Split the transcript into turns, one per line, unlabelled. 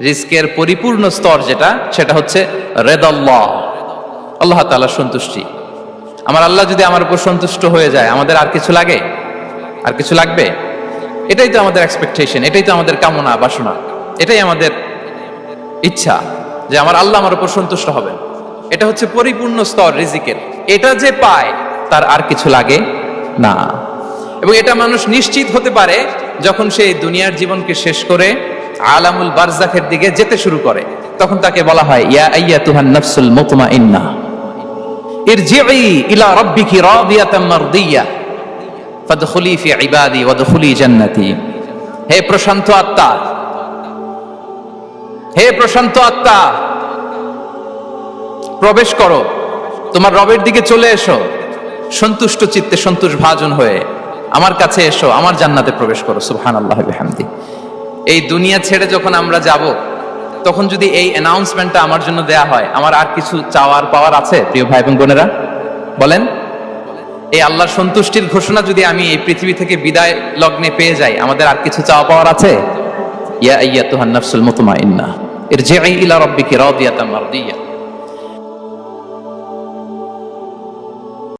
রিস্কের পরিপূর্ণ স্তর যেটা, সেটা হচ্ছে রেদাল্লাহ। আল্লাহ তাআলা সন্তুষ্টি। আমার আল্লাহ যদি আমার উপর সন্তুষ্ট হয়ে যায়, আমাদের আর কিছু লাগে? আর কিছু লাগবে? এটাই তো আমাদের এক্সপেকটেশন এটাই তো আমাদের কামনা, বাসনা। এটাই আমাদের ইচ্ছা যে আমার আল্লাহ আমার উপর সন্তুষ্ট হবেন। এটা হচ্ছে পরিপূর্ণ স্তর রিজিকের। এটা যে পায়, তার আর কিছু লাগে না। এবং এটা মানুষ নিশ্চিত হতে পারে যখন সে দুনিয়ার জীবনকে শেষ করে আলামুল বারজাখের দিকে যেতে শুরু করে। তখন তাকে বলা হয়, ইয়া আইয়া তুহান নফসুল মুতমাইন্না ইরজিই ইলা রাব্বিকি রাদিয়াতাম মারদিয়া ফাদখুলি ফি ইবাদি ওয়াদখুলি জান্নাতি। হে প্রশান্ত আত্মা, হে প্রশান্ত আত্মা, প্রবেশ করো। তোমার রবের দিকে চলে এসো। সন্তুষ্ট চিত্তে সন্তোষ ভাজন হয়ে আমার কাছে এসো, আমার জান্নাতে প্রবেশ করো। সুবহান আল্লাহ বিহামদি। এই দুনিয়া ছেড়ে যখন আমরা যাব, তখন যদি এই অ্যানাউন্সমেন্টটা আমার জন্য দেয়া হয়, আমার আর কিছু চাওয়ার পাওয়ার আছে, প্রিয় ভাই এবং বোনেরা? বলেন। এই আল্লাহর সন্তুষ্টির ঘোষণা যদি আমি এই পৃথিবী থেকে বিদায় লগ্নে পেয়ে যাই, আমাদের আর কিছু চাওয়া পাওয়ার আছে? ইয়া আইয়াতুহান নাফসুল মুতমাইন্না। ইরজিই ইলা রাব্বিকি রাদিয়াতাম মারদিয়া।